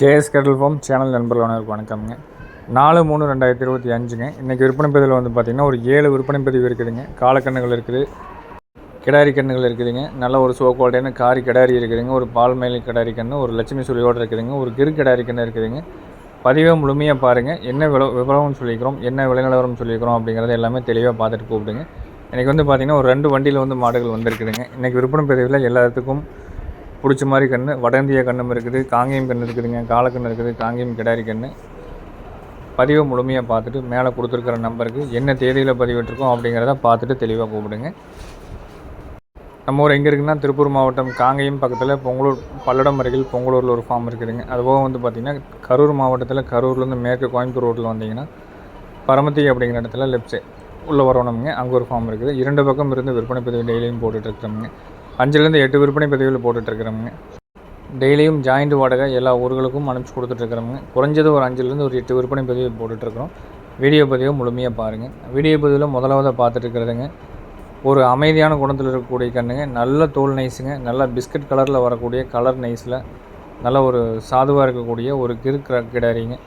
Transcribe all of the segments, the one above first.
KS கடல் form channel நண்பர்களுக்கு வணக்கம்ங்க. நாலு மூணு ரெண்டாயிரத்தி இருபத்தி அஞ்சுங்க. இன்றைக்கி விற்பனை பதிவில் வந்து பார்த்திங்கன்னா ஒரு ஏழு விற்பனை பதிவு இருக்குதுங்க. காலக்கண்ணுகள் இருக்குது கிடாரி கண்ணுகள் இருக்குதுங்க. நல்ல ஒரு சோ குவாலிட்டியான காரி கிடாரி இருக்குதுங்க. ஒரு பால்மேலி கிடாரி கன்று ஒரு லட்சுமி சுழியோடு இருக்குதுங்க. ஒரு கிரு கிடாரி கன்று இருக்குதுங்க. பதிவை முழுமையாக பாருங்கள் என்ன வில விவரம்னு சொல்லிக்கிறோம் என்ன விலைநிலவரம் சொல்லிக்கிறோம் அப்படிங்கிறத எல்லாமே தெளிவாக பார்த்துட்டு கூப்பிடுங்க. இன்றைக்கி வந்து பார்த்திங்கன்னா ஒரு ரெண்டு வண்டியில் வந்து மாடுகள் வந்திருக்குதுங்க. இன்றைக்கி விற்பனை பதிவில் எல்லாத்துக்கும் பிடிச்ச மாதிரி கன்று வட இந்திய கண்ணும் இருக்குது காங்கேயம் கன்று இருக்குதுங்க காலக்கன்று இருக்குது காங்கேயம் கிடாரி கன்று பதிவை முழுமையாக பார்த்துட்டு மேலே கொடுத்துருக்குற நம்பருக்கு என்ன தேதியில் பதிவிட்டிருக்கோம் அப்படிங்கிறத பார்த்துட்டு தெளிவாக கூப்பிடுங்க. நம்ம ஊர் எங்கே இருக்குன்னா திருப்பூர் மாவட்டம் காங்கேயம் பக்கத்தில் பொங்கலூர் பல்லடம் அருகில் பொங்கலூரில் ஒரு ஃபார்ம் இருக்குதுங்க. அதுபோக வந்து பார்த்திங்கன்னா கரூர் மாவட்டத்தில் கரூர்லேருந்து மேற்கு கோயம்புத்தூர் ரோட்டில் வந்தீங்கன்னா பரமத்தி அப்படிங்கிற இடத்துல லெஃப்ட் சைட் உள்ளே வரணுங்க அங்கே ஒரு ஃபார்ம் இருக்குது. இரண்டு பக்கம் இருந்து விற்பனை பதிவு டெய்லியும் போட்டுட்ருக்குறோமுங்க அஞ்சுலேருந்து எட்டு விற்பனை பதிவில் போட்டுட்ருக்குறோமுங்க. டெய்லியும் ஜாயிண்ட் வாடகை எல்லா ஊர்களுக்கும் அனுப்பிச்சி கொடுத்துட்ருக்குறோமுங்க. குறைஞ்சது ஒரு அஞ்சுலேருந்து ஒரு எட்டு விற்பனை பதிவு போட்டுட்ருக்குறோம். வீடியோ பதிவை முழுமையாக பாருங்கள் வீடியோ பதிவில் முதலாவதாக பார்த்துட்டு இருக்கிறதுங்க ஒரு அமைதியான குணத்தில் இருக்கக்கூடிய கண்ணுங்க. நல்ல தோல் நைஸுங்க. நல்ல பிஸ்கட் கலரில் வரக்கூடிய கலர் நைஸில் நல்ல ஒரு சாதுவாக இருக்கக்கூடிய ஒரு கிரு கிர- கிடாரிங்க.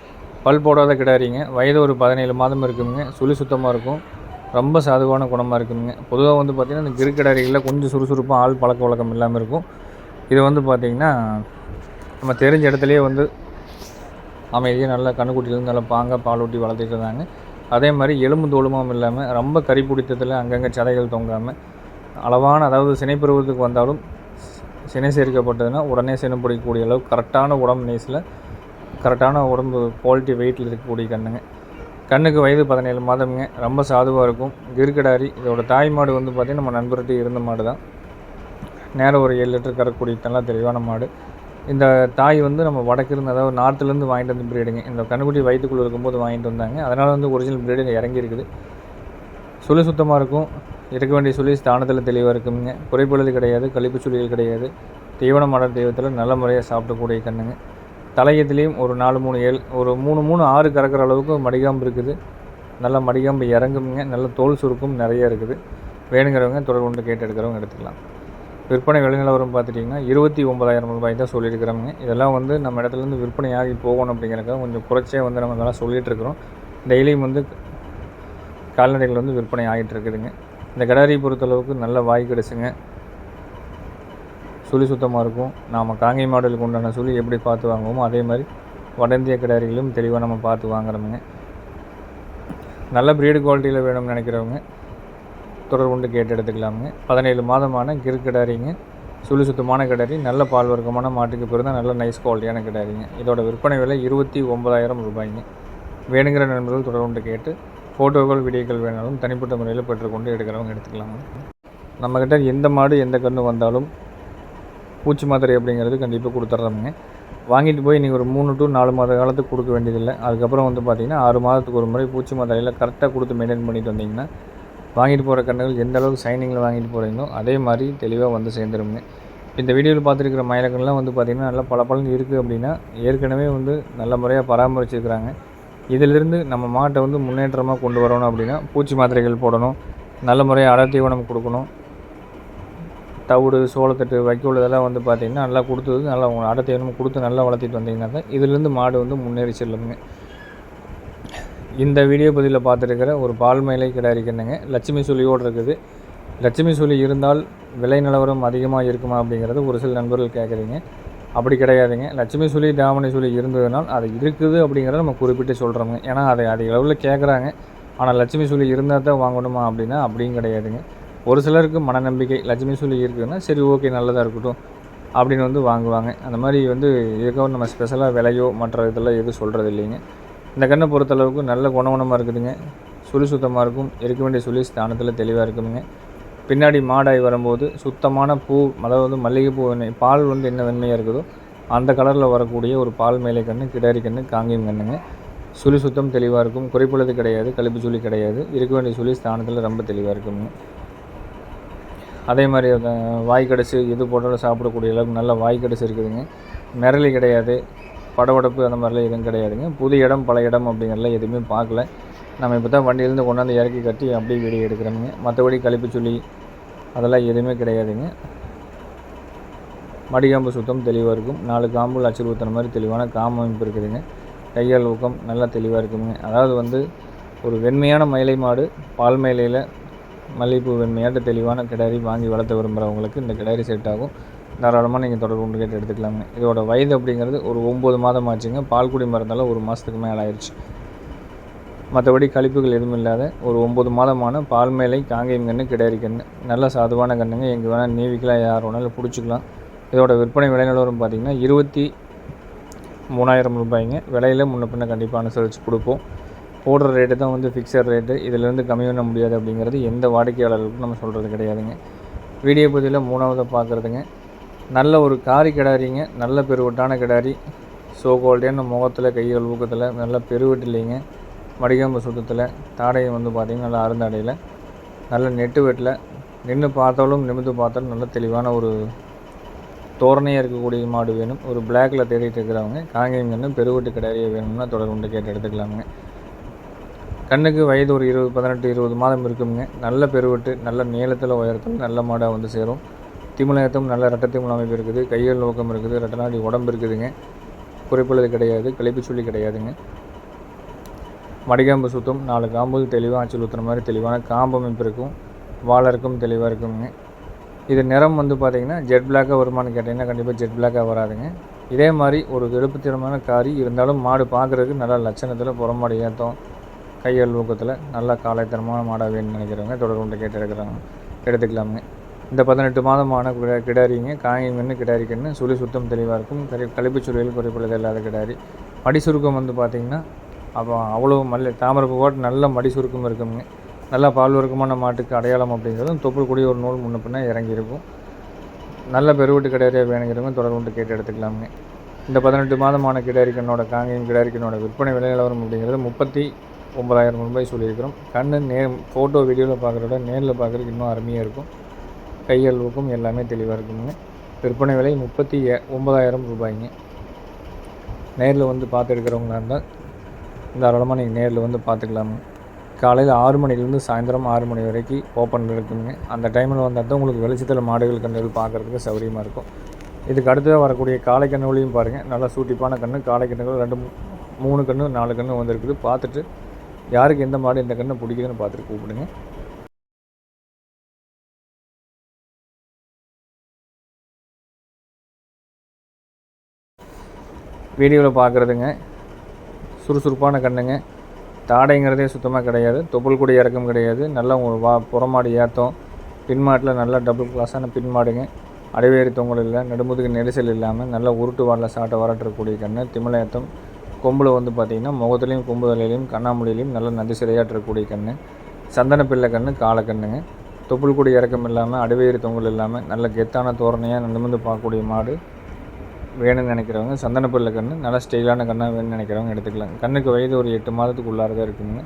பல் போடாத கிடாரிங்க. வயது ஒரு பதினேழு மாதம் இருக்குங்க சுழி சுத்தமாக இருக்கும். ரொம்ப சாதுவான குணமாக இருக்குங்க பொதுவாக வந்து பார்த்திங்கன்னா இந்த கிருக்கடரிகளில் கொஞ்சம் சுறுசுறுப்பாக ஆள் பழக்க வழக்கம் இல்லாமல் இருக்கும். இது வந்து பார்த்திங்கன்னா நம்ம தெரிஞ்ச இடத்துலையே வந்து அமைதியாக நல்லா கண்ணுக்குட்டிலேருந்து நல்லா பாங்க பால் ஊட்டி வளர்த்துட்டு இருந்தாங்க அதே மாதிரி எலும்பு தோலுமாவும் இல்லாமல் ரொம்ப கறி பிடித்ததில் அங்கங்கே சதைகள் தொங்காமல் அளவான அதாவது சினைப்பருவத்துக்கு வந்தாலும் சினை சேர்க்கப்பட்டதுன்னா உடனே சினை பிடிக்கக்கூடிய அளவு கரெக்டான உடம்பு நேஸில் கரெக்டான உடம்பு குவாலிட்டி வெயிட்டில் இருக்கக்கூடிய கண்ணுங்க. கண்ணுக்கு வயது பதினேழு மாதம்ங்க. ரொம்ப சாதுவாக இருக்கும். கிருக்கடாரி இதோட தாய் மாடு வந்து பார்த்திங்கன்னா நம்ம நண்பர்கிட்ட இருந்த மாடு தான் நேரம் ஒரு ஏழு லிட்டர் கறக்கூடிய நல்லா தெளிவான மாடு. இந்த தாய் வந்து நம்ம வடக்கிருந்து அதாவது நார்த்துலேருந்து வாங்கிட்டு வந்து பிரீடுங்க இந்த கண்ணுக்குட்டி வயிற்றுக்குள்ளே இருக்கும்போது வாங்கிட்டு வந்தாங்க. அதனால் வந்து ஒரிஜினல் பிரீடு இறங்கி இருக்குது. சுழி சுத்தமாக இருக்கும். இருக்க வேண்டிய சுழி ஸ்தானத்தில் தெளிவாக இருக்குங்க குறைப்பொழுது கிடையாது கழிப்பு சுழிகள் கிடையாது. தீவன மாடல் தெய்வத்தில் நல்ல முறையாக சாப்பிடக்கூடிய கண்ணுங்க. தலையத்துலேயும் ஒரு நாலு மூணு ஏழு ஒரு மூணு மூணு ஆறு கறக்கிற அளவுக்கு மடிகாம்பு இருக்குது. நல்ல மடிகாம்பு இறங்குங்க நல்ல தோல் சுருக்கும் நிறைய இருக்குது. வேணுங்கிறவங்க தொடர்பு கொண்டு கேட்டு எடுக்கிறவங்க எடுத்துக்கலாம். விற்பனை விலைநிலவரம் பார்த்துட்டிங்கன்னா இருபத்தி ஒன்பதாயிரம் ரூபாய் தான் சொல்லியிருக்கிறோங்க இதெல்லாம் வந்து நம்ம இடத்துலேருந்து விற்பனை ஆகி போகணும் அப்படிங்கிறக்காக கொஞ்சம் குறைச்சே வந்து நம்ம இதெல்லாம் சொல்லிகிட்ருக்குறோம் டெய்லியும் வந்து கால்நடைகள் வந்து விற்பனை ஆகிட்டு இருக்குதுங்க. இந்த கடாரி பொறுத்தளவுக்கு நல்ல வாய் கிடச்சுங்க சுழி சுத்தமாக இருக்கும். நாம் காங்கை மாடலுக்கு உண்டான சுழி எப்படி பார்த்து வாங்குவோமோ அதே மாதிரி வட இந்திய கிடாரிகளும் தெளிவாக நம்ம பார்த்து வாங்குறோமுங்க. நல்ல ப்ரீடு குவாலிட்டியில் வேணும்னு நினைக்கிறவங்க தொடர்பு கொண்டு கேட்டு எடுத்துக்கலாமுங்க. பதினேழு மாதமான கிரு கிடாரிங்க. சுழி சுத்தமான கிடாரி நல்ல பால் வர்க்கமான மாட்டுக்கு பிறந்த நல்ல நைஸ் குவாலிட்டியான கிடாரிங்க. இதோட விற்பனை விலை இருபத்தி ஒன்பதாயிரம் ரூபாய்ங்க. வேணுங்கிற நண்பர்கள் தொடர்பு கொண்டு கேட்டு ஃபோட்டோக்கள் வீடியோக்கள் வேணாலும் தனிப்பட்ட முறையில் பெற்றுக்கொண்டு எடுக்கிறவங்க எடுத்துக்கலாங்க நம்மக்கிட்ட எந்த மாடு எந்த கன்று வந்தாலும் பூச்சி மாத்திரை அப்படிங்கிறது கண்டிப்பாக கொடுத்துட்றோமுங்க வாங்கிட்டு போய் நீங்கள் ஒரு மூணு டு நாலு மாத காலத்துக்கு கொடுக்க வேண்டியதில்லை. அதுக்கப்புறம் வந்து பார்த்தீங்கன்னா ஆறு மாதத்துக்கு ஒரு முறை பூச்சி மாத்திரையில் கரெக்டாக கொடுத்து மெயின்டைன் பண்ணிட்டு வந்தீங்கன்னா வாங்கிட்டு போகிற கன்றுகள் எந்த அளவுக்கு சைனிங்கில் வாங்கிட்டு போகிறீங்களோ அதே மாதிரி தெளிவாக வந்து சேர்ந்துருங்க இந்த வீடியோவில் பார்த்துருக்கிற மயிலக்கன்லாம் வந்து பார்த்திங்கன்னா நல்லா பல இருக்குது அப்படின்னா ஏற்கனவே வந்து நல்ல முறையாக பராமரிச்சிருக்கிறாங்க. இதிலிருந்து நம்ம மாட்டை வந்து முன்னேற்றமாக கொண்டு வரணும் அப்படின்னா பூச்சி மாத்திரைகள் போடணும். நல்ல முறையாக அடர் தீவனம் கொடுக்கணும். தவிடு சோளத்தட்டு வைக்கோல் இதெல்லாம் வந்து பார்த்திங்கன்னா நல்லா கொடுத்தது. நல்லா அடர் தீவனம் கொடுத்து நல்லா வளர்த்திட்டு வந்தீங்கன்னா தான் இதுலேருந்து மாடு வந்து முன்னேறி செல்லுங்க. இந்த வீடியோ பதிவில் பார்த்துருக்கிற ஒரு பால் மயிலை கிடாரி லட்சுமி சுழியோடு இருக்குது. லட்சுமி சுழி இருந்தால் விலை நிலவரம் அதிகமாக இருக்குமா அப்படிங்கிறது ஒரு சில நண்பர்கள் கேட்குறீங்க. அப்படி கிடையாதுங்க. லட்சுமி சுழி தாமணி சுழி இருந்ததுனால் அது இருக்குது அப்படிங்கிறத நம்ம குறிப்பிட்டு சொல்கிறோங்க ஏன்னா அதை அதிக அளவில் கேட்குறாங்க. ஆனால் லட்சுமி சுழி இருந்தால் தான் வாங்கணுமா அப்படின்னா அப்படியும் கிடையாதுங்க. ஒரு சிலருக்கு மனநம்பிக்கை லட்சுமி சொல்லி இருக்குதுன்னா சரி ஓகே நல்லதாக இருக்கட்டும் அப்படின்னு வந்து வாங்குவாங்க. அந்த மாதிரி வந்து இதுக்காக நம்ம ஸ்பெஷலாக விலையோ மற்ற இதெல்லாம் எதுவும் சொல்கிறது இல்லைங்க. இந்த கண்ணை பொறுத்தளவுக்கு நல்ல குணகுணமாக இருக்குதுங்க. சுழி சுத்தமாக இருக்கும். இருக்க வேண்டிய சுழி ஸ்தானத்தில் தெளிவாக இருக்குதுங்க பின்னாடி மாடாய் வரும்போது சுத்தமான பூ அதாவது வந்து மல்லிகைப்பூ வெண்ணெய் பால் வந்து என்ன வெண்மையாக இருக்குதோ அந்த கலரில் வரக்கூடிய ஒரு பால் மேலே கன்று கிடாரி கன்று காங்கேயம் கண்ணுங்க. சுழி சுத்தம் தெளிவாக இருக்கும். குறைப்புள்ளது கிடையாது கழிப்பு சுழி கிடையாது. இருக்க வேண்டிய சுழி ஸ்தானத்தில் ரொம்ப தெளிவாக இருக்குங்க. அதே மாதிரி அந்த வாய் கடிச்சு எது போட்டாலும் சாப்பிடக்கூடிய அளவுக்கு நல்ல வாய் கடிச்சு இருக்குதுங்க. மிரளி கிடையாது. படபடப்பு அந்த மாதிரிலாம் எதுவும் கிடையாதுங்க. புது இடம் பல இடம் அப்படிங்கிறதுலாம் எதுவுமே பார்க்கல. நம்ம இப்போ தான் வண்டியிலேருந்து கொண்டாந்து இறக்கி கட்டி அப்படியே வீடியோ எடுக்கிறோமுங்க. மற்றபடி கழிப்பு சொல்லி அதெல்லாம் எதுவுமே கிடையாதுங்க. மடிகாம்பு சுத்தம் தெளிவாக இருக்கும். நாலு காம்பு அச்சல் ஊற்றுன மாதிரி தெளிவான காம்பு அமைப்பு இருக்குதுங்க. கையால் ஊக்கம் நல்லா தெளிவாக இருக்குங்க. அதாவது வந்து ஒரு வெண்மையான மயிலை மாடு பால் மயிலையில் மல்லிகைப்பூ வெண்மையாட்ட தெளிவான கிடாரி வாங்கி வளர்த்த விரும்புகிறவங்களுக்கு இந்த கிடாரி செட் ஆகும். தாராளமாக நீங்கள் தொடர்பு கொண்டு கேட்டு எடுத்துக்கலாங்க. இதோட வயது அப்படிங்கிறது ஒரு ஒம்பது மாதம் ஆச்சுங்க. பால்குடி மருந்தால் ஒரு மாதத்துக்கு மேலே ஆயிடுச்சு மற்றபடி கழிப்புகள் எதுவும் இல்லாத ஒரு ஒம்பது மாதமான பால் மேலை காங்கேயம் கன்று கிடாரி கன்று நல்ல சாதுவான கன்றுங்க எங்கே வேணால் நீவிக்கலாம் யார் வேணாலும் பிடிச்சிக்கலாம். இதோட விற்பனை விலை நிலவரம் பார்த்திங்கன்னா இருபத்தி மூணாயிரம் ரூபாய்ங்க. விலையில் முன்ன பின்ன கண்டிப்பாக அனுசரித்து கொடுப்போம். போடுற ரேட்டு தான் வந்து ஃபிக்ஸட் ரேட்டு இதிலேருந்து கம்மி பண்ண முடியாது அப்படிங்கிறது எந்த வாடிக்கையாளர்களுக்கும் நம்ம சொல்கிறது கிடையாதுங்க. வீடியோ பதிவில் மூணாவதை பார்க்குறதுங்க நல்ல ஒரு காரி கிடாரிங்க நல்ல பெருவட்டான கிடாரி. சோ குவாலிட்டியான முகத்தில் கைகள் ஊக்கத்தில் நல்ல பெருவெட்டு இல்லைங்க மடிகாம்பு சுத்தத்தில் தாடையும் வந்து பார்த்திங்கன்னா நல்லா அருந்தாடையில் நல்ல நெட்டு வெட்டில். நின்று பார்த்தாலும் நிமிந்து பார்த்தாலும் நல்ல தெளிவான ஒரு தோரணையாக இருக்கக்கூடிய மாடு வேணும். ஒரு பிளாக்கில் தேடிட்டு இருக்கிறவங்க காங்கேயம் கன்று பெருவெட்டு கிடாரியை வேணும்னா தொடர்பு கேட்டு எடுத்துக்கலாமுங்க. கண்ணுக்கு வயது ஒரு இருபது பதினெட்டு இருபது மாதம் இருக்குங்க. நல்ல பெருவெட்டு நல்ல நீளத்தில் உயரத்தில் நல்ல மாடாக வந்து சேரும். திமிழகத்தும் நல்ல ரெட்டத்திமிழ் அமைப்பு இருக்குது. கையல் நோக்கம் இருக்குது. ரெட்டநாடி உடம்பு இருக்குதுங்க. குறைப்புள்ளது கிடையாது. கழிப்பு சொல்லி கிடையாதுங்க. மடிகாம்பு சுத்தம். நாலு காம்பு தெளிவாக ஆச்சு ஊற்றுற மாதிரி தெளிவான காம்பு அமைப்பு இருக்கும். வாழருக்கும் தெளிவாக இருக்குங்க. இது நிறம் வந்து பார்த்திங்கன்னா ஜெட் பிளாக்காக வருமானு கேட்டிங்கன்னா கண்டிப்பாக ஜெட் பிளாக்காக வராதுங்க. இதே மாதிரி ஒரு எழுப்புத்திறமான காரி இருந்தாலும் மாடு பார்க்குறதுக்கு நல்லா லட்சணத்தில் புறமாடு ஏற்றம் கையல் ஊக்கத்தில் நல்லா காலைத்தனமான மாடாக வேணும்னு நினைக்கிறவங்க தொடர்பு கொண்டு கேட்டு எடுக்கிறாங்க எடுத்துக்கலாமுங்க. இந்த பதினெட்டு மாதமான கிட கிடாரிங்க காங்கிங்கன்னு கிடாரிக்கன்னு சுழி சுத்தம் தெளிவாக இருக்கும். கறி கழிப்பு சுழியில் குறைப்புள்ளது இல்லாத கிடாரி. மடி சுருக்கம் வந்து பார்த்திங்கன்னா அப்போ அவ்வளோ மல்ல தாமரை போட்டு நல்ல மடி சுருக்கம் இருக்குங்க. நல்லா பால் வர்க்கமான மாட்டுக்கு அடையாளம் அப்படிங்கிறதும் தொப்புள் கூடிய ஒரு நூல் முன்ன பின்ன இறங்கியிருக்கும். நல்ல பெருவீட்டு கிடாரியாக வேணுங்கிறவங்க தொடர்பு கொண்டு கேட்டு எடுத்துக்கலாமுங்க. இந்த பதினெட்டு மாதமான கிடாரிக்கனோட காங்கையும் கிடாரிக்கனோட விற்பனை விலை நிலவரம் அப்படிங்கிறது முப்பத்தி ஒம்பதாயிரம் ரூபாய் சொல்லியிருக்கிறோம். கண்ணு நே ஃபோட்டோ வீடியோவில் பார்க்குறத நேரில் பார்க்குறதுக்கு இன்னும் அருமையாக இருக்கும். கையல்வுக்கும் எல்லாமே தெளிவாக இருக்குங்க. விற்பனை விலை முப்பத்தி ஒம்பதாயிரம் ரூபாய்ங்க. நேரில் வந்து பார்த்து எடுக்கிறவங்களா இருந்தால் தாராளமாக நீங்கள் நேரில் வந்து பார்த்துக்கலாமுங்க. காலையில் ஆறு மணிலேருந்து சாயந்தரம் ஆறு மணி வரைக்கும் ஓப்பனில் இருக்குங்க. அந்த டைமில் வந்தால் தான் உங்களுக்கு வெளிச்சத்தில் மாடுகள் கண்ணுகள் பார்க்குறதுக்கு சௌகரியமாக இருக்கும். இதுக்கு அடுத்ததாக வரக்கூடிய காளை கண்ணுகளையும் பாருங்கள் நல்லா சூட்டிப்பான கன்று காளை கண்ணுகள் ரெண்டு மூணு கன்று நாலு கன்று வந்துருக்குது. பார்த்துட்டு யாருக்கு எந்த மாடு எந்த கன்று பிடிக்குதுன்னு பார்த்துட்டு கூப்பிடுங்க. வீடியோவில் பார்க்குறதுங்க. சுறுசுறுப்பான கண்ணுங்க. தாடைங்கிறதே சுத்தமாக கிடையாது. தொப்புள் கூட இறக்கம் கிடையாது. நல்லா வா புறமாடு ஏற்றம் பின்மாட்டில் நல்லா டபுள் கிளாஸான பின்மாடுங்க அடைவேறி தொங்கல் இல்லை நெடுமுதுக்கு நெரிசல் இல்லாமல் நல்லா உருட்டு வாடல சாட்டை வரட்டுறக்கூடிய கண்ணு ஏற்றம் கொம்பில் வந்து பார்த்திங்கன்னா முகத்துலேயும் கொம்பு தலையிலையும் கண்ணாமூலையிலையும் நல்லா நந்தி சிறையாற்றக்கூடிய கண் சந்தன பிள்ளை கண் காலக்கண்ணுங்க தொப்புள் கூடி இறக்கம் இல்லாமல் அடிவேறு தொங்கல் இல்லாமல் நல்ல கெத்தான தோரணையாக நிமிர்ந்து பார்க்கக்கூடிய மாடு வேணும்னு நினைக்கிறவங்க சந்தன பிள்ளை கன்று நல்லா ஸ்டைலான கண்ணாக வேணும்னு நினைக்கிறவங்க எடுத்துக்கலாம். கண்ணுக்கு வயது ஒரு எட்டு மாதத்துக்கு உள்ளார தான் இருக்குங்க.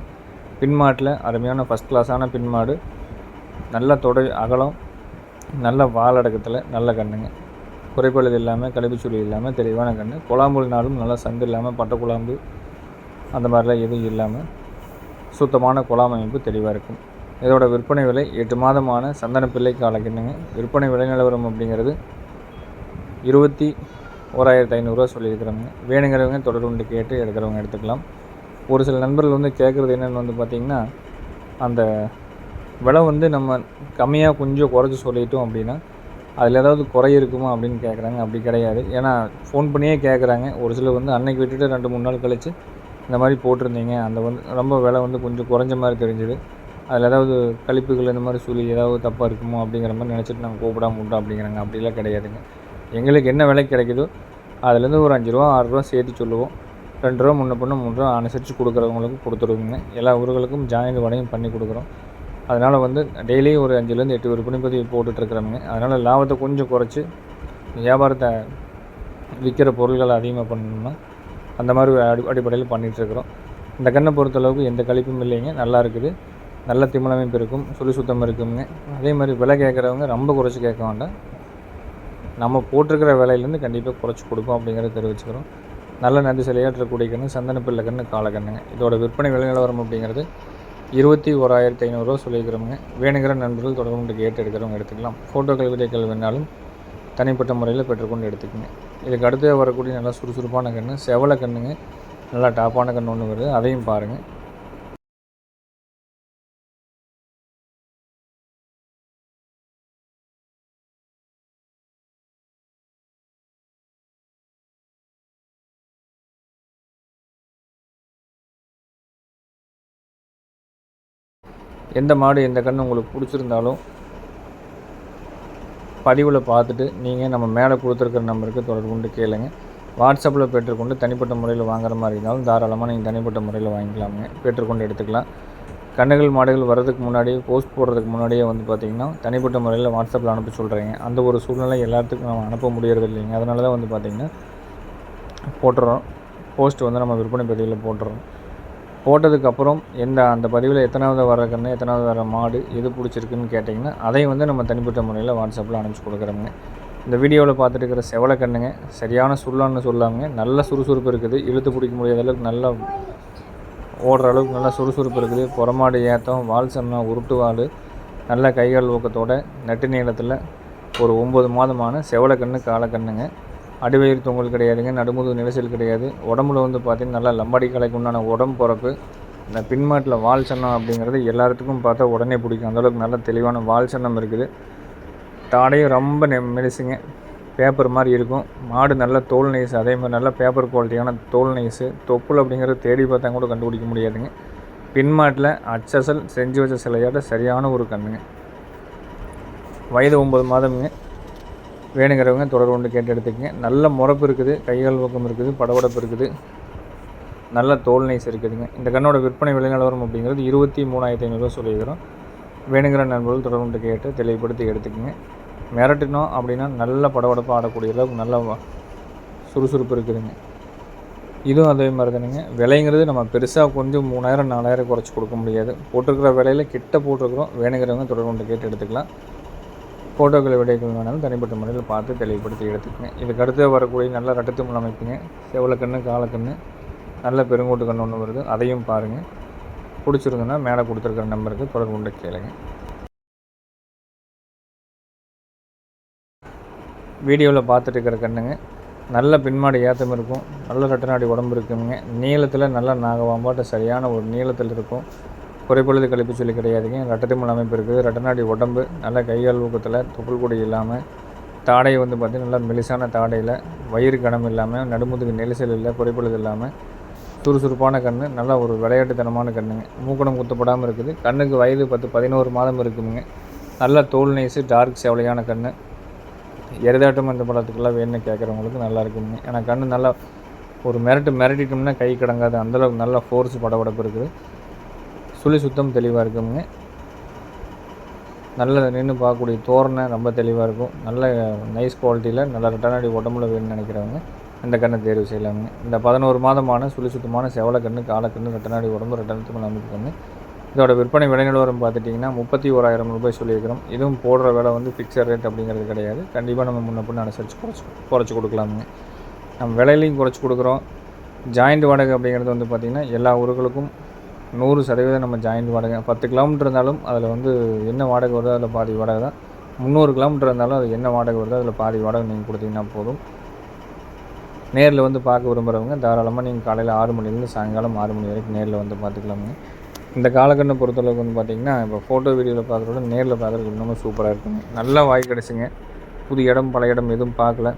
பின்மாட்டில் அருமையான ஃபஸ்ட் கிளாஸான பின்மாடு. நல்ல தொடை அகலம் நல்ல வாழடக்கத்தில் நல்ல கண்ணுங்க. குறைபாடு இல்லாமல் கழிவுச்சூழல் இல்லாமல் தெளிவான கண் குழாம்புனாலும் நல்லா சந்து இல்லாமல் பட்டை குழாம்பு அந்த மாதிரிலாம் எதுவும் இல்லாமல் சுத்தமான குழாம் அமைப்பு தெளிவாக இருக்கும். இதோட விற்பனை விலை எட்டு மாதமான சந்தன பிள்ளை காலக்கிண்ணுங்க விற்பனை விலை நிலவரம் அப்படிங்கிறது இருபத்தி ஓராயிரத்து ஐநூறுரூவா சொல்லியிருக்கிறவங்க வேணுங்கிறவங்க தொடர்பு கேட்டு எடுக்கிறவங்க எடுத்துக்கலாம். ஒரு சில நண்பர்கள் வந்து கேட்குறது என்னென்னு வந்து பார்த்திங்கன்னா அந்த விலை வந்து நம்ம கம்மியாக கொஞ்சம் குறைச்சி சொல்லிட்டோம் அப்படின்னா அதில் ஏதாவது குறை இருக்குமா அப்படின்னு கேட்குறாங்க அப்படி கிடையாது. ஏன்னா ஃபோன் பண்ணியே கேட்குறாங்க ஒரு சிலர் வந்து அன்னைக்கு விட்டுட்டு ரெண்டு மூணு நாள் கழித்து இந்த மாதிரி போட்டிருந்தீங்க. அந்த வந்து ரொம்ப விலை வந்து கொஞ்சம் குறைஞ்ச மாதிரி தெரிஞ்சுது. அதில் ஏதாவது கழிப்புகள் இந்த மாதிரி சொல்லி ஏதாவது தப்பாக இருக்குமோ அப்படிங்கிற மாதிரி நினச்சிட்டு நாங்கள் கூப்பிடாம விட்டோம் அப்படிங்கிறாங்க. அப்படிலாம் கிடையாதுங்க. எங்களுக்கு என்ன விலை கிடைக்குதோ அதுலேருந்து ஒரு அஞ்சு ரூபா ஆறு ரூபா சேர்த்து சொல்லுவோம். ரெண்டு ரூபா முன்ன பொண்ணு மூணு ரூபா அனுசரித்து கொடுக்குறவங்களுக்கு கொடுத்துருவோங்க. எல்லா ஊர்களுக்கும் ஜாயின் வடையும் பண்ணி கொடுக்குறோம். அதனால் வந்து டெய்லி ஒரு அஞ்சுலேருந்து எட்டு விற்பனை பதிவு போட்டுட்ருக்குறவங்க. அதனால் லாபத்தை கொஞ்சம் குறைச்சி வியாபாரத்தை விற்கிற பொருள்களை அதிகமாக பண்ணணும்னா அந்த மாதிரி அடி அடிப்படையில் பண்ணிகிட்ருக்குறோம் இந்த கண்ணை பொறுத்தளவுக்கு எந்த கழிப்பும் இல்லைங்க. நல்லா இருக்குது. நல்ல திமிழமைப்பு இருக்கும். சுழி சுத்தம் இருக்குங்க. அதே மாதிரி விலை கேட்குறவங்க ரொம்ப குறைச்சி கேட்க வேண்டாம். நம்ம போட்டிருக்கிற விலையிலேருந்து கண்டிப்பாக குறைச்சி கொடுப்போம் அப்படிங்கிறத தெரிவிச்சுக்கிறோம். நல்ல நந்தி சிலையாற்றக்கூடிய கண்ணு சந்தன பிள்ளை கன்று காலக்கண்ணுங்க இதோட விற்பனை விலை நிலவரம் அப்படிங்கிறது இருபத்தி ஓராயிரத்தி ஐநூறுரூவா சொல்லியிருக்கிறவங்க வேணுங்கிற நண்பர்கள் தொடர்பு கேட்டு எடுக்கிறவங்க எடுத்துக்கலாம். ஃபோட்டோக்கள் வீடியோக்கள் வேணாலும் தனிப்பட்ட முறையில் பெற்றுக்கொண்டு எடுத்துக்கோங்க. இதுக்கு அடுத்து வரக்கூடிய நல்லா சுறுசுறுப்பான கன்று செவலை கன்றுங்க நல்லா டாப்பான கன்று ஒன்று வருது. அதையும் பாருங்கள் எந்த மாடு எந்த கன்று உங்களுக்கு பிடிச்சிருந்தாலும் பதிவில் பார்த்துட்டு நீங்கள் நம்ம மேலே கொடுத்துருக்குற நம்பருக்கு தொடர்பு கொண்டு கேளுங்க. வாட்ஸ்அப்பில் பெற்றுக்கொண்டு தனிப்பட்ட முறையில் வாங்குற மாதிரி இருந்தாலும் தாராளமாக நீங்கள் தனிப்பட்ட முறையில் வாங்கிக்கலாமுங்க. பெற்றுக்கொண்டு எடுத்துக்கலாம். கண்ணுகள் மாடுகள் வர்றதுக்கு முன்னாடியே போஸ்ட் போடுறதுக்கு முன்னாடியே வந்து பார்த்திங்கன்னா தனிப்பட்ட முறையில் வாட்ஸ்அப்பில் அனுப்ப சொல்கிறீங்க அந்த ஒரு சூழ்நிலை எல்லாத்துக்கும் நம்ம அனுப்ப முடியறது இல்லைங்க. அதனால தான் வந்து பார்த்திங்கன்னா போட்டுறோம். போஸ்ட் வந்து நம்ம விற்பனை பதிவில் போட்டுறோம். போட்டதுக்கப்புறம் எந்த அந்த பதிவில் எத்தனாவது வர கன்று எத்தனாவது வர மாடு எது பிடிச்சிருக்குன்னு கேட்டிங்கன்னா அதையும் வந்து நம்ம தனிப்பட்ட முறையில் வாட்ஸ்அப்பில் அனுப்பிச்சி கொடுக்குறோங்க இந்த வீடியோவில் பார்த்துட்டு இருக்கிற செவலை கண்ணுங்க சரியான சுருளான்னு சொல்லாங்க நல்ல சுறுசுறுப்பு இருக்குது. இழுத்து பிடிக்க முடியாத அளவுக்கு நல்லா ஓடுற அளவுக்கு நல்லா சுறுசுறுப்பு இருக்குது. புறமாடு ஏத்தம் வால் சன்னம் உருட்டு வால் நல்ல கைகால் ஊக்கத்தோட நட்டு நீளத்தில் ஒரு ஒம்பது மாதமான செவலை கன்று காலக்கண்ணுங்க அடிவயிறு தொங்கல் கிடையாதுங்க நடுமுது நிலசல் கிடையாது. உடம்புல வந்து பார்த்திங்கன்னா நல்லா லம்பாடி கலைக்கு உண்டான உடம்பு பிறப்பு. இந்த பின்மாட்டில் வால் சன்னம் அப்படிங்கிறது எல்லாத்துக்கும் பார்த்தா உடனே பிடிக்கும். அந்தளவுக்கு நல்ல தெளிவான வால் சன்னம் இருக்குது. தாடையும் ரொம்ப நெ மெலிசுங்க. பேப்பர் மாதிரி இருக்கும். மாடு நல்ல தோல் நைஸ் அதே மாதிரி நல்ல பேப்பர் குவாலிட்டியான தோல் நைஸு தொப்புள் அப்படிங்கிறத தேடி பார்த்தா கூட கண்டுபிடிக்க முடியாதுங்க. பின்மாட்டில் அச்சசல் செஞ்சு வச்ச சிலையாட்ட சரியான ஒரு கண்ணுங்க. வயது ஒம்பது மாதமுங்க. வேணுங்கிறவங்க தொடர் கொண்டு கேட்டு எடுத்துக்கங்க நல்ல முறப்பு இருக்குது கைகால் பக்கம் இருக்குது படபடப்பு இருக்குது. நல்ல தோல் நைஸ் இருக்குதுங்க இந்த கண்ணோட விற்பனை விலை நிலவரம் அப்படிங்கிறது இருபத்தி மூணாயிரத்தி ஐநூறுரூவா சொல்லியிருக்கிறோம். வேணுங்கிற நண்பர்கள் தொடர் கொண்டு கேட்டு தெளிவுபடுத்தி எடுத்துக்கோங்க. மிரட்டினோம் அப்படின்னா நல்ல படபடப்பாக ஆடக்கூடிய அளவுக்கு நல்ல சுறுசுறுப்பு இருக்குதுங்க. இதுவும் அதே மாதிரி தானுங்க விலைங்கிறது நம்ம பெருசாக கொஞ்சம் மூணாயிரம் நாலாயிரம் குறைச்சி கொடுக்க முடியாது. போட்டிருக்கிற விலையில் கிட்ட போட்டிருக்கிறோம். வேணுங்கிறவங்க தொடர் கொண்டு கேட்டு எடுத்துக்கலாம். ஃபோட்டோக்களை விடைகள் வேணாலும் தனிப்பட்ட முறையில் பார்த்து தெளிவுபடுத்தி எடுத்துக்கங்க இதுக்கு அடுத்து வரக்கூடிய நல்ல ரட்டத்து மூலம் அமைப்புங்க செவலக்கண்ணு காலக்கண்ணு நல்ல பெருங்கோட்டு கண்ணு ஒன்று வருது. அதையும் பாருங்கள் பிடிச்சிருந்ததுன்னா மேலே கொடுத்துருக்குற நம்பருக்கு தொடர்பு கொண்டு கேளுங்க. வீடியோவில் பார்த்துட்டு இருக்கிற கண்ணுங்க நல்ல பின்மாடி ஏற்றம் இருக்கும் நல்ல ரெட்டநாடி உடம்பு இருக்குங்க. நீளத்தில் நல்ல நாகவாம்பாட்ட சரியான ஒரு நீளத்தில் இருக்கும். குறைப்பொழுது கழிப்பு சொல்லி கிடையாதுங்க. ரெட்டத்திமல் அமைப்பு இருக்குது ரெட்டநாடி உடம்பு நல்ல கையால் ஊக்கத்தில் தொப்புள் கொடி இல்லாமல் தாடை வந்து பார்த்திங்கன்னா நல்லா மெலிசான தாடையில் வயிறு கனம் இல்லாமல் நடுமுதுக்கு நெரிசல் இல்லை குறைப்பொழுது இல்லாமல் சுறுசுறுப்பான கண் நல்லா ஒரு விளையாட்டுத்தனமான கண்ணுங்க. மூக்கணம் குத்தப்படாமல் இருக்குது. கண்ணுக்கு வயது பத்து பதினோரு மாதம் இருக்குதுங்க நல்ல தோல் நெய்ஸு டார்க் செவலையான கண் எரிதாட்டம் அந்த படத்துக்கெல்லாம் வேணும்னு கேட்குறவங்களுக்கு நல்லா இருக்குங்க ஏன்னா கண் நல்லா ஒரு மிரட்டு மிரட்டிட்டோம்னா கை கிடங்காது. அந்தளவுக்கு நல்ல ஃபோர்ஸ் படபடப்பு இருக்குது. சுழி சுத்தம் தெளிவாக இருக்குங்க. நல்ல நின்று பார்க்கக்கூடிய தோரணை ரொம்ப தெளிவாக இருக்கும். நல்ல நைஸ் குவாலிட்டியில் நல்ல ரெட்டனாடி உடம்புல வேணும்னு நினைக்கிறவங்க இந்த கண்ணை தேர்வு செய்யலாங்க. இந்த பதினோரு மாதமான சுழி சுத்தமான செவலை கண்ணு காலக்கண்ணு ரெட்டனாடி உடம்பு ரெட்டனத்துக்கு அமைப்பு இதோட விற்பனை விலை நிலவரம் பார்த்துட்டிங்கன்னா முப்பத்தி ஓராயிரம் ரூபாய் சொல்லியிருக்கிறோம். இதுவும் போடுற விலை வந்து ஃபிக்ஸட் ரேட் அப்படிங்கிறது கிடையாது. கண்டிப்பாக நம்ம முன்ன பின்ன அனுசரித்து குறைச்சி குறைச்சி கொடுக்கலாமுங்க. நம்ம விலையிலையும் குறைச்சி கொடுக்குறோம். ஜாயிண்ட் வாடகை அப்படிங்கிறது வந்து பார்த்திங்கன்னா எல்லா ஊர்களுக்கும் நூறு சதவீதம் நம்ம ஜாயிண்ட் வாடகை. பத்து கிலோமீட்டர் இருந்தாலும் அதில் வந்து என்ன வாடகை வருதோ அதில் பாதி வாடகை தான். முந்நூறு கிலோமீட்டர் இருந்தாலும் அது என்ன வாடகை வருதோ அதில் பாதி வாடகை நீங்கள் கொடுத்தீங்கன்னா போதும். நேரில் வந்து பார்க்க விரும்புகிறவங்க தாராளமாக நீங்கள் காலையில் ஆறு மணிலேருந்து சாயங்காலம் ஆறு மணி வரைக்கும் நேரில் வந்து பார்த்துக்கலாமுங்க. இந்த காலக்கண்ணை பொறுத்தளவுக்கு வந்து பார்த்திங்கன்னா இப்போ ஃபோட்டோ வீடியோவில் பார்க்குறோட நேரில் பார்க்குறதுக்கு இன்னமும் சூப்பராக இருக்குங்க. நல்லா வாய் கிடச்சிங்க. புது இடம் பல இடம் எதுவும் பார்க்கல.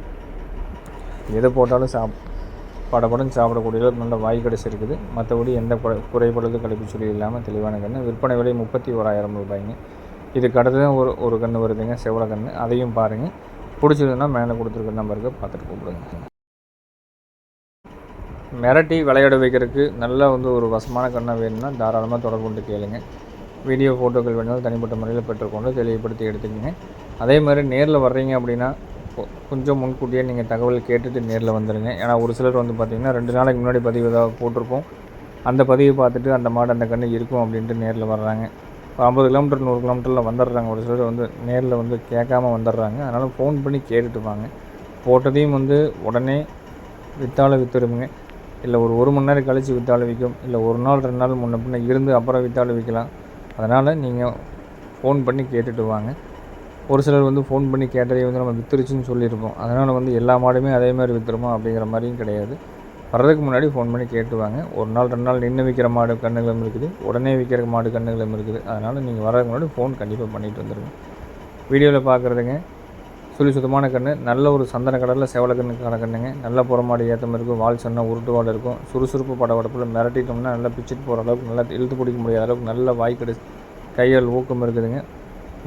எதை போட்டாலும் சாப் படப்படம் சாப்பிடக்கூடிய நல்ல வாய் இருக்குது. மற்றபடி எந்த குறை கழிப்பு சொல்லி இல்லாமல் தெளிவான கன்று விற்பனை விலை முப்பத்தி ஓராயிரம் ரூபாய்ங்க. இதுக்கு அடுத்து தான் ஒரு ஒரு கன்று வருதுங்க செவ்வளை கன்று அதையும் பாருங்கள் பிடிச்சதுன்னா மேலே கொடுத்துருக்க நம்பருக்கு பார்த்துட்டு கூப்பிடுங்க. மிரட்டி விளையாட வைக்கிறதுக்கு நல்லா வந்து ஒரு வசமான கண்ணை வேணும்னா தாராளமாக தொடர்பு கொண்டு கேளுங்க. வீடியோ ஃபோட்டோக்கள் வேணாலும் தனிப்பட்ட முறையில் பெற்றுக்கொண்டு தெளிவுபடுத்தி எடுத்துக்கோங்க. அதே மாதிரி நேரில் வர்றீங்க அப்படின்னா கொஞ்சம் முன்கூட்டியே நீங்கள் தகவல் கேட்டுட்டு நேரில் வந்துடுங்க ஏன்னா ஒரு சிலர் வந்து பார்த்திங்கன்னா ரெண்டு நாளைக்கு முன்னாடி பதிவு ஏதாவது போட்டிருப்போம் அந்த பதிவு பார்த்துட்டு அந்த மாடு அந்த கண்ணு இருக்கும் அப்படின்ட்டு நேரில் வர்றாங்க. இப்போ ஐம்பது கிலோமீட்டர் நூறு கிலோமீட்டரில் வந்துடுறாங்க ஒரு சிலர் வந்து நேரில் வந்து கேட்காம வந்துடுறாங்க அதனால் ஃபோன் பண்ணி கேட்டுட்டு வாங்க. போட்டதையும் வந்து உடனே விற்றாலும் விற்றுருமுங்க இல்லை ஒரு ஒரு மணி நேரம் கழித்து விற்றாலும் விற்கும் இல்லை ஒரு நாள் ரெண்டு நாள் முன்ன பின்ன இருந்து அப்புறம் விற்றாலும் விற்கலாம் அதனால் நீங்கள் ஃபோன் பண்ணி கேட்டுட்டு வாங்க. ஒரு சிலர் வந்து ஃபோன் பண்ணி கேட்டதே வந்து நம்ம வித்துருச்சுன்னு சொல்லியிருப்போம். அதனால் வந்து எல்லா மாடுமே அதே மாதிரி விற்றுருமா அப்படிங்கிற மாதிரியும் கிடையாது. வர்றதுக்கு முன்னாடி ஃபோன் பண்ணி கேட்டுவாங்க. ஒரு நாள் ரெண்டு நாள் நின்று விற்கிற மாடு கண்ணுகளும் இருக்குது. உடனே விற்கிற மாடு கண்ணுகளும் இருக்குது. அதனால் நீங்கள் வர்றதுக்கு முன்னாடி ஃபோன் கண்டிப்பாக பண்ணிட்டு வந்துடுங்க வீடியோவில் பார்க்குறதுங்க சுழி சுத்தமான கன்று நல்ல ஒரு சந்தன கடலில் செவல கண்ணுக்கான கண்ணுங்க. நல்ல புறமாடு ஏற்றம் இருக்கும். வால் சொன்னால் உருட்டு வாடு இருக்கும். சுறுசுறுப்பு படபடப்பில் மிரட்டிட்டோம்னா நல்லா பிச்சுட்டு போகிற அளவுக்கு நல்லா இழுத்து பிடிக்க முடியாத அளவுக்கு நல்ல வாய்க்கடு கையால் ஊக்கம் இருக்குதுங்க.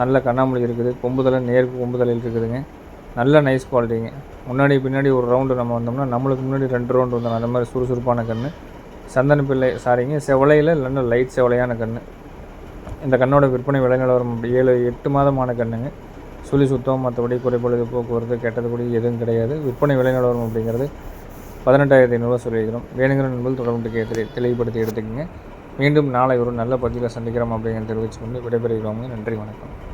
நல்ல கண்ணாமூலி இருக்குது. கொம்புதலை நேருக்கு கொம்புதலையில் இருக்குதுங்க. நல்ல நைஸ் குவாலிட்டிங்க முன்னாடி பின்னாடி ஒரு ரவுண்டு நம்ம வந்தோம்னா நம்மளுக்கு முன்னாடி ரெண்டு ரவுண்டு வந்தோம். அந்த மாதிரி சுறுசுறுப்பான கன்று சந்தன பிள்ளை சாரிங்க செவலையில் இல்லைன்னா லைட் செவலையான கன்று இந்த கண்ணோட விற்பனை விலை நிலவரம் ஏழு எட்டு மாதமான கண்ணுங்க. சுழி சுத்தம் மற்றபடி குறைபொழுது போக்குவரத்து கெட்டது கூட எதுவும் கிடையாது. விற்பனை விலை நிலவரம் அப்படிங்கிறது பதினெட்டாயிரத்தி ஐநூறுரூவா சொல்லியிருக்கிறோம். வேணுங்கிற நண்பர்கள் தொடர்பு கேட்டு தெளிவுபடுத்தி எடுத்துக்கோங்க. மீண்டும் நாளை ஒரு நல்ல பதிவில் சந்திக்கிறோம் அப்படிங்கிறத தெரிவித்துக்கொண்டு விடைபெறுகிறோம். நன்றி வணக்கம்.